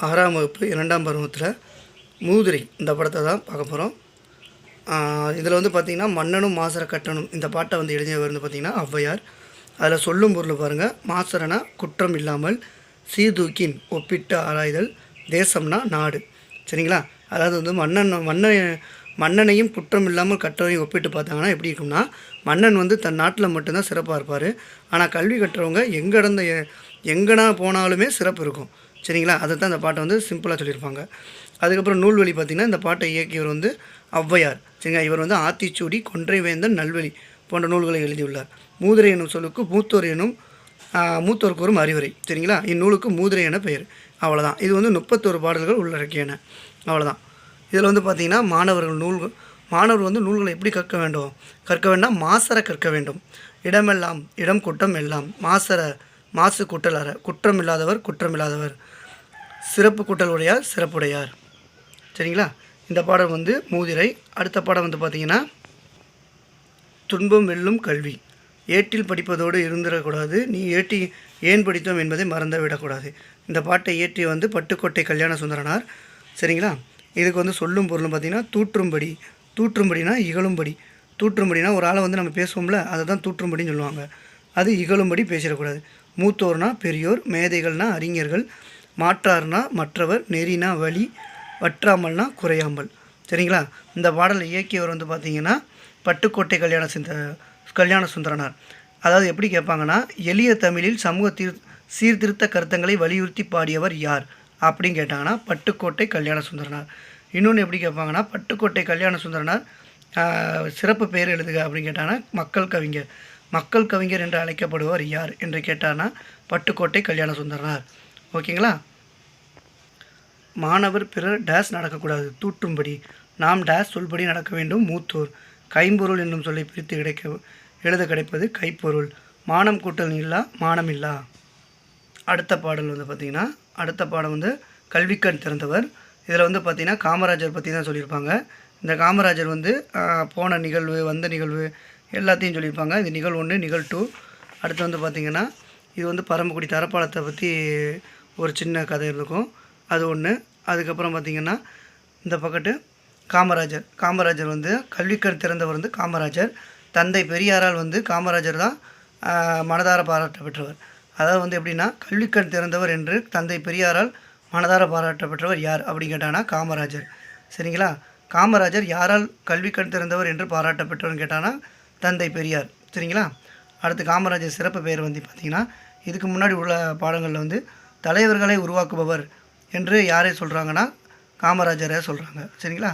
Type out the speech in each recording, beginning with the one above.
ஆறாம் வகுப்பு இரண்டாம் பருவத்தில் மூதிரை இந்த படத்தை தான் பார்க்க போகிறோம் இதில் வந்து பார்த்திங்கன்னா மன்னனும் மாசர கட்டணும் இந்த பாட்டை வந்து எழுதியவர் வந்து பார்த்திங்கன்னா ஔவையார். அதில் சொல்லும் பொருள் பாருங்கள் மாசரனா குற்றம் இல்லாமல் சீர்தூக்கின் ஒப்பிட்டு ஆராய்தல் தேசம்னா நாடு. சரிங்களா? அதாவது வந்து மன்னன் மன்னன் மன்னனையும் குற்றம் இல்லாமல் கற்றவரையும் ஒப்பிட்டு பார்த்தாங்கன்னா எப்படி இருக்கும்னா மன்னன் வந்து தன் நாட்டில் மட்டும்தான் சிறப்பாக இருப்பார். ஆனால் கல்வி கற்றவங்க எங்கே இடந்த எங்கேனா போனாலுமே சிறப்பு இருக்கும். சரிங்களா? அதை தான் அந்த பாட்டை வந்து சிம்பிளாக சொல்லியிருப்பாங்க. அதுக்கப்புறம் நூல்வழி பார்த்திங்கன்னா இந்த பாட்டை இயக்கியவர் வந்து ஔவையார். சரிங்களா? இவர் வந்து ஆத்திச்சூடி கொன்றைவேந்தன் நல்வழி போன்ற நூல்களை எழுதியுள்ளார். மூதுரை எனும் சொல்லுக்கு மூத்தோர் எனும் மூத்தோர் கூறும் அறிவுரை. சரிங்களா? இந்நூலுக்கு மூதுரை என பெயர். அவ்வளோதான் இது வந்து முப்பத்தோரு பாடல்கள் உள்ளடக்கியன. அவ்வளோதான் இதில் வந்து பார்த்திங்கன்னா மாணவர்கள் நூல்கள் மாணவர் வந்து நூல்களை எப்படி கற்க வேண்டும்? கற்க வேண்டாம் மாசர கற்க வேண்டும். இடமெல்லாம் இடம் கூட்டம் எல்லாம் மாசர மாசு குட்டல் குற்றம் இல்லாதவர் குற்றம் இல்லாதவர் சிறப்பு குட்டல் உடையார் சிறப்புடையார். சரிங்களா? இந்த பாடம் வந்து மூதிரை. அடுத்த பாடம் வந்து பார்த்திங்கன்னா துன்பம் வெல்லும் கல்வி. ஏட்டில் படிப்பதோடு இருந்துடக்கூடாது. நீ ஏட்டி ஏன் படித்தோம் என்பதை மறந்து விடக்கூடாது. இந்த பாட்டை ஏற்றி வந்து பட்டுக்கோட்டை கல்யாண சுந்தரனார். சரிங்களா? இதுக்கு வந்து சொல்லும் பொருளும் பார்த்திங்கன்னா தூற்றும்படி. தூற்றும்படினா இகழும்படி. தூற்றும்படினா ஒரு ஆளை வந்து நம்ம பேசுவோம்ல அதை தான் தூற்றும்படின்னு சொல்லுவாங்க. அது இகழும்படி பேசிடக்கூடாது. மூத்தோர்னா பெரியோர் மேதைகள்னா அறிஞர்கள் மாற்றார்னா மற்றவர் நெறினா வழி வற்றாமல்னா குறையாமல். சரிங்களா? இந்த பாடலை இயக்கியவர் வந்து பார்த்திங்கன்னா பட்டுக்கோட்டை கல்யாண சிந்த கல்யாண சுந்தரனார். அதாவது எப்படி கேட்பாங்கன்னா எளிய தமிழில் சமூக தீர் சீர்திருத்த கருத்தங்களை வலியுறுத்தி பாடியவர் யார் அப்படின்னு கேட்டாங்கன்னா பட்டுக்கோட்டை கல்யாண சுந்தரனார். இன்னொன்று எப்படி கேட்பாங்கன்னா பட்டுக்கோட்டை கல்யாண சுந்தரனார் சிறப்பு பெயர் எழுதுக அப்படின்னு கேட்டாங்கன்னா மக்கள் கவிஞர். மக்கள் கவிஞர் என்று அழைக்கப்படுவார் யார் என்று கேட்டார்னா பட்டுக்கோட்டை கல்யாண சுந்தரனார் ஓகேங்களா? மாணவர் பிறர் டேஸ் நடக்கக்கூடாது தூற்றும்படி. நாம் டேஸ் சொல்படி நடக்க வேண்டும் மூத்தோர். கைம்பொருள் என்னும் சொல்லை பிரித்து கிடைக்க எழுத கிடைப்பது கைப்பொருள். மானம் கூட்டல் இல்லா மானம் இல்லா. அடுத்த பாடல் வந்து பார்த்திங்கன்னா அடுத்த பாடம் வந்து கல்விக்கண் திறந்தவர். இதில் வந்து பார்த்திங்கன்னா காமராஜர் பற்றி தான் சொல்லியிருப்பாங்க. இந்த காமராஜர் வந்து போன நிகழ்வு வந்த நிகழ்வு எல்லாத்தையும் சொல்லியிருப்பாங்க. இது நிகழ்வு ஒன்று நிகழ் டூ. அடுத்து வந்து பார்த்திங்கன்னா இது வந்து பரமக்குடி தரப்பாளத்தை பற்றி ஒரு சின்ன கதை இருக்கும். அது ஒன்று அதுக்கப்புறம் பார்த்திங்கன்னா இந்த பக்கத்து காமராஜர். காமராஜர் வந்து கல்விக்கண் திறந்தவர் வந்து காமராஜர். தந்தை பெரியாரால் வந்து காமராஜர் தான் மனதார பாராட்ட பெற்றவர். அதாவது வந்து எப்படின்னா கல்விக்கண் திறந்தவர் என்று தந்தை பெரியாரால் மனதார பாராட்ட பெற்றவர் யார் அப்படின்னு கேட்டானா காமராஜர். சரிங்களா? காமராஜர் யாரால் கல்விக்கண் திறந்தவர் என்று பாராட்ட பெற்றவர்னு தந்தை பெரியார். சரிங்களா? அடுத்து காமராஜர் சிறப்பு பெயர் வந்து பார்த்திங்கன்னா இதுக்கு முன்னாடி உள்ள பாடங்களில் வந்து தலைவர்களை உருவாக்குபவர் என்று யாரை சொல்கிறாங்கன்னா காமராஜரை சொல்கிறாங்க சரிங்களா?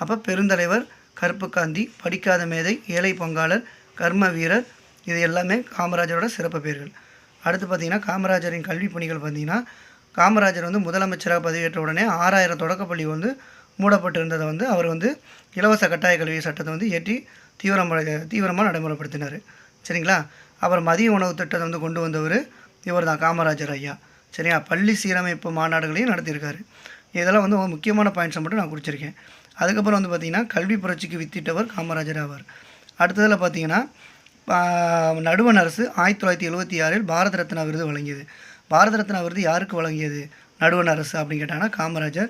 அப்போ பெருந்தலைவர் கருப்புக்காந்தி படிக்காத மேதை ஏழை பங்காளர் கர்ம வீரர் இது எல்லாமே காமராஜரோட சிறப்பு பெயர்கள். அடுத்து பார்த்திங்கன்னா காமராஜரின் கல்வி பணிகள் பார்த்திங்கன்னா காமராஜர் வந்து முதலமைச்சராக பதவியேற்ற உடனே ஆறாயிரம் தொடக்கப்பள்ளி வந்து மூடப்பட்டிருந்ததை வந்து அவர் வந்து இலவச கட்டாய கல்வி சட்டத்தை வந்து ஏற்றி தீவிரமாக தீவிரமாக நடைமுறைப்படுத்தினார். சரிங்களா? அப்புறம் மதிய உணவு திட்டத்தை வந்து கொண்டு வந்தவர் இவர் தான் காமராஜர் ஐயா. சரியா? பள்ளி சீரமைப்பு மாநாடுகளையும் நடத்தியிருக்காரு. இதெல்லாம் வந்து முக்கியமான பாயிண்ட்ஸை மட்டும் நான் குறிச்சிருக்கேன். அதுக்கப்புறம் வந்து பார்த்திங்கன்னா கல்வி புரட்சிக்கு வித்திட்டவர் காமராஜர் ஆவார். அடுத்ததில் பார்த்தீங்கன்னா ஆஹ், நடுவண் அரசு ஆயிரத்தி தொள்ளாயிரத்தி எழுபத்தி ஆறில் பாரத ரத்னா விருது வழங்கியது. பாரத ரத்னா விருது யாருக்கு வழங்கியது? நடுவண் அரசு அப்படின்னு கேட்டாங்கன்னா காமராஜர்.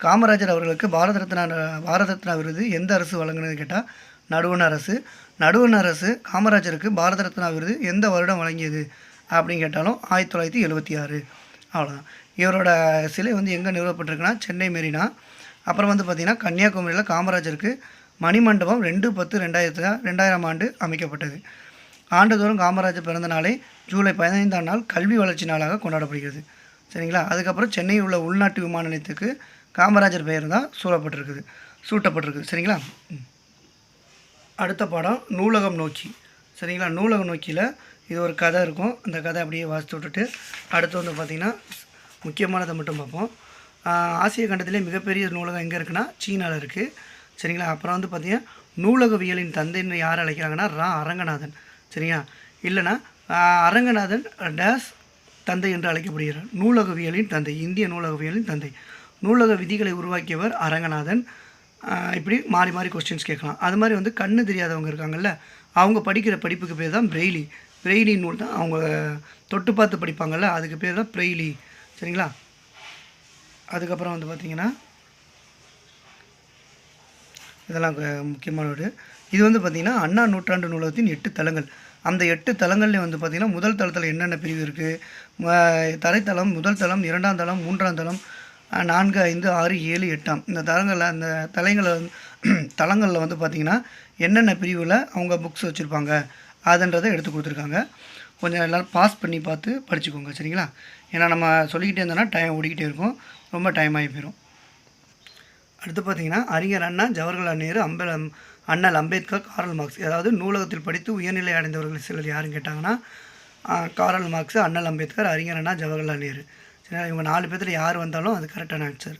காமராஜர் அவர்களுக்கு பாரத ரத்னா பாரத ரத்னா விருது எந்த அரசு வழங்கினது கேட்டால் நடுவண் அரசு. நடுவண் அரசு காமராஜருக்கு பாரத ரத்னா விருது எந்த வருடம் வழங்கியது? அப்படின்னு கேட்டாலும் ஆயிரத்தி தொள்ளாயிரத்தி எழுபத்தி ஆறு. அவ்வளோதான் இவரோட சிலை வந்து எங்கே நிறுவப்பட்டிருக்குன்னா சென்னை மெரினா. அப்புறம் வந்து பார்த்திங்கன்னா கன்னியாகுமரியில் காமராஜருக்கு மணிமண்டபம் ரெண்டு பத்து ரெண்டாயிரத்து ரெண்டாயிரம் ஆண்டு அமைக்கப்பட்டது. ஆண்டுதோறும் காமராஜர் பிறந்த நாளை ஜூலை பதினைந்தாம் நாள் கல்வி வளர்ச்சி நாளாக கொண்டாடப்படுகிறது. சரிங்களா? அதுக்கப்புறம் சென்னையில் உள்ள உள்நாட்டு விமான நிலையத்துக்கு காமராஜர் பெயர் தான் சூழப்பட்டிருக்குது சூட்டப்பட்டிருக்குது. சரிங்களா? ம். அடுத்த பாடம் நூலகம் நோக்கி. சரிங்களா? நூலகம் நோக்கியில் இது ஒரு கதை இருக்கும். அந்த கதை அப்படியே வாசித்து விட்டுட்டு அடுத்து வந்து பார்த்திங்கன்னா முக்கியமானதை மட்டும் பார்ப்போம். ஆசிய கண்டத்திலே மிகப்பெரிய நூலகம் எங்கே இருக்குன்னா சீனாவில் இருக்குது சரிங்களா? அப்புறம் வந்து பார்த்திங்கன்னா நூலகவியலின் தந்தைன்னு யார் அழைக்கிறாங்கன்னா ரா அரங்கநாதன். சரிங்களா? இல்லைன்னா அரங்கநாதன் டேஸ் தந்தை என்று அழைக்கப்படுகிறார். நூலகவியலின் தந்தை இந்திய நூலகவியலின் தந்தை. நூலக விதிகளை உருவாக்கியவர் அரங்கநாதன். இப்படி மாறி மாறி கொஸ்டின்ஸ் கேட்கலாம். அது மாதிரி வந்து கண்ணு தெரியாதவங்க இருக்காங்கல்ல அவங்க படிக்கிற படிப்புக்கு பேர் தான் பிரெய்லி. பிரெய்லி நூல் தான் அவங்க தொட்டு பார்த்து படிப்பாங்கல்ல அதுக்கு பேர் தான் பிரெய்லி. சரிங்களா? அதுக்கப்புறம் வந்து பார்த்திங்கன்னா இதெல்லாம் க- முக்கியமான ஒரு இது வந்து பார்த்திங்கன்னா அண்ணா நூற்றாண்டு நூலகத்தின் எட்டு தளங்கள் அந்த எட்டு தளங்கள்லேயும் வந்து பார்த்திங்கன்னா முதல் தளத்தில் என்னென்ன பிரிவு இருக்குது தரைத்தளம் முதல் தளம் இரண்டாம் தளம் மூன்றாம் தளம் நான்கு ஐந்து ஆறு ஏழு எட்டாம். இந்த தரங்களில் அந்த தலைங்களை வந்து தளங்களில் வந்து பார்த்திங்கன்னா என்னென்ன பிரிவில் அவங்க புக்ஸ் வச்சுருப்பாங்க அதுன்றதை எடுத்து கொடுத்துருக்காங்க. கொஞ்சம் எல்லோரும் பாஸ் பண்ணி பார்த்து படிச்சுக்கோங்க சரிங்களா? ஏன்னா நம்ம சொல்லிக்கிட்டே இருந்தோம்னா டைம் ஓடிக்கிட்டே இருக்கும். ரொம்ப டைம் ஆகி போயிடும் அடுத்து பார்த்தீங்கன்னா அறிஞர் அண்ணா ஜவஹர்லால் நேரு அம்பேல் அண்ணல் அம்பேத்கர் காரல் மார்க்ஸ். அதாவது நூலகத்தில் படித்து உயர்நிலை அடைந்தவர்கள் சிலர் யாருன்னு கேட்டாங்கன்னா காரல் மார்க்ஸ் அண்ணல் அம்பேத்கர் அறிஞர் அண்ணா ஜவஹர்லால் நேரு. இவங்க நாலு பேர்த்தில் யார் வந்தாலும் அது கரெக்டான ஆன்சர்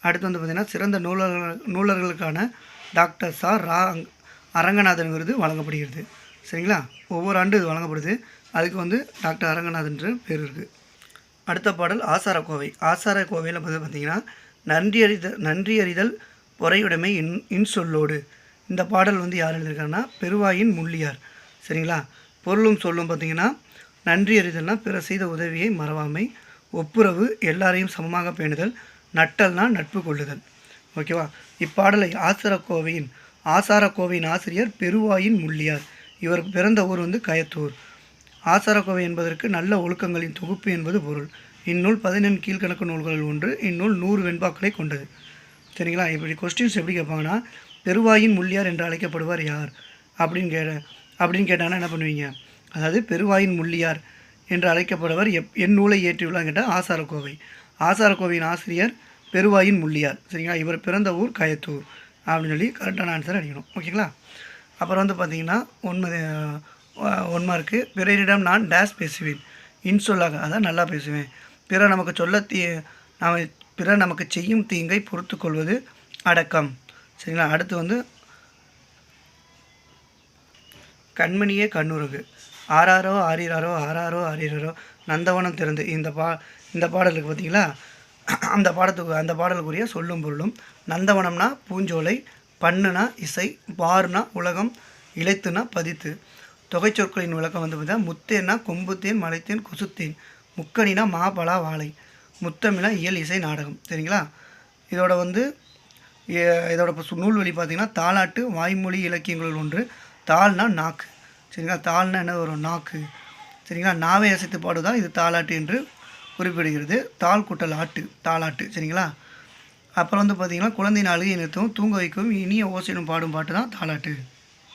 அடுத்து வந்து பார்த்திங்கன்னா சிறந்த நூலர்கள் நூலர்களுக்கான டாக்டர் சா ரா அரங்கநாதன் விருது வழங்கப்படுகிறது. சரிங்களா? ஒவ்வொரு ஆண்டு இது வழங்கப்படுது. அதுக்கு வந்து டாக்டர் அரங்கநாதன்ற பேர் இருக்குது அடுத்த பாடல் ஆசாரக்கோவை. ஆசாரக்கோவையில் வந்து பார்த்திங்கன்னா நன்றி அறிதல் நன்றி அறிதல் பொறையுடைமை இன் இன்சொல்லோடு. இந்த பாடல் வந்து யார் எழுதியிருக்காங்கன்னா பெருவாயின் முள்ளியார். சரிங்களா? பொருளும் சொல்லும் பார்த்தீங்கன்னா நன்றி பிற செய்த உதவியை மறவாமை. ஒப்புரவு எல்லாரையும் சமமாக பேணுதல் நட்டல்னா நட்பு கொள்ளுதல். ஓகேவா இப்பாடலை ஆசாரக்கோவையின் ஆசாரக்கோவையின் ஆசிரியர் பெருவாயின் முள்ளியார். இவர் பிறந்த ஊர் வந்து கயத்தூர். ஆசாரக்கோவை என்பதற்கு நல்ல ஒழுக்கங்களின் தொகுப்பு என்பது பொருள். இந்நூல் பதினெண் கீழ்க்கணக்கு நூல்களில் ஒன்று இந்நூல் நூறு வெண்பாக்களை கொண்டது. சரிங்களா? இப்படி கொஸ்டின்ஸ் எப்படி கேட்பாங்கன்னா பெருவாயின் முள்ளியார் என்று அழைக்கப்படுவார் யார்? அப்படின்னு கேட்ட அப்படின்னு கேட்டாங்கன்னா என்ன பண்ணுவீங்க? அதாவது பெருவாயின் முள்ளியார். என்று அழைக்கப்படுவர். எப் என் நூலை இயற்றியுள்ளார் கேட்டால் ஆசாரக்கோவை. ஆசாரக்கோவையின் ஆசிரியர் பெருவாயின் முள்ளியார். சரிங்களா? இவர் பிறந்த ஊர் கயத்தூர். அப்படின்னு சொல்லி கரெக்டான ஆன்சர் அடிக்கணும். ஓகேங்களா? அப்புறம் வந்து பார்த்தீங்கன்னா ஒன்பது ஒன் மார்க்கு பிறரிடம் நான் டேஸ் பேசுவேன். இன்சொல்லாக அதான் நல்லா பேசுவேன். பிறர் நமக்கு சொல்ல தீ நாம் பிற நமக்கு செய்யும் தீங்கை பொறுத்து கொள்வது அடக்கம். சரிங்களா? அடுத்து வந்து கண்மணியே கண்ணுறகு ஆறாரோ ஆறிராரோ ஆறாரோ ஆறிராரோ நந்தவனம் திறந்து இந்த பா இந்த பாடலுக்கு பார்த்தீங்களா அந்த பாடத்துக்கு அந்த பாடலுக்குரிய சொல்லும் பொருளும் நந்தவனம்னா பூஞ்சோலை பண்ணுனா இசை பாருனா உலகம் இழைத்துனா பதித்து. தொகை சொற்களின் விளக்கம் வந்து பார்த்தா முத்தேன்னா கொம்புத்தேன் மலைத்தேன் கொசுத்தேன் முக்கணினா மாபலா வாழை முத்தமிழா இயல் இசை நாடகம். சரிங்களா? இதோட வந்து இதோட பு- நூல்வழி பார்த்தீங்கன்னா தாலாட்டு வாய்மொழி இலக்கியங்கள் ஒன்று தாள்னா நாக்கு. சரிங்களா? தாள்னா என்ன? வரும் நாக்கு. சரிங்களா? நாவை அசைத்து பாடுதான் இது தாளாட்டு என்று குறிப்பிடுகிறது. தாள் குட்டல் ஆட்டு தாளாட்டு. சரிங்களா? அப்புறம் வந்து பார்த்திங்கன்னா குழந்தையின் அழுகை நிறுத்தவும் தூங்க வைக்கவும் இனிய ஓசையிலும் பாடும் பாட்டு தான் தாளாட்டு.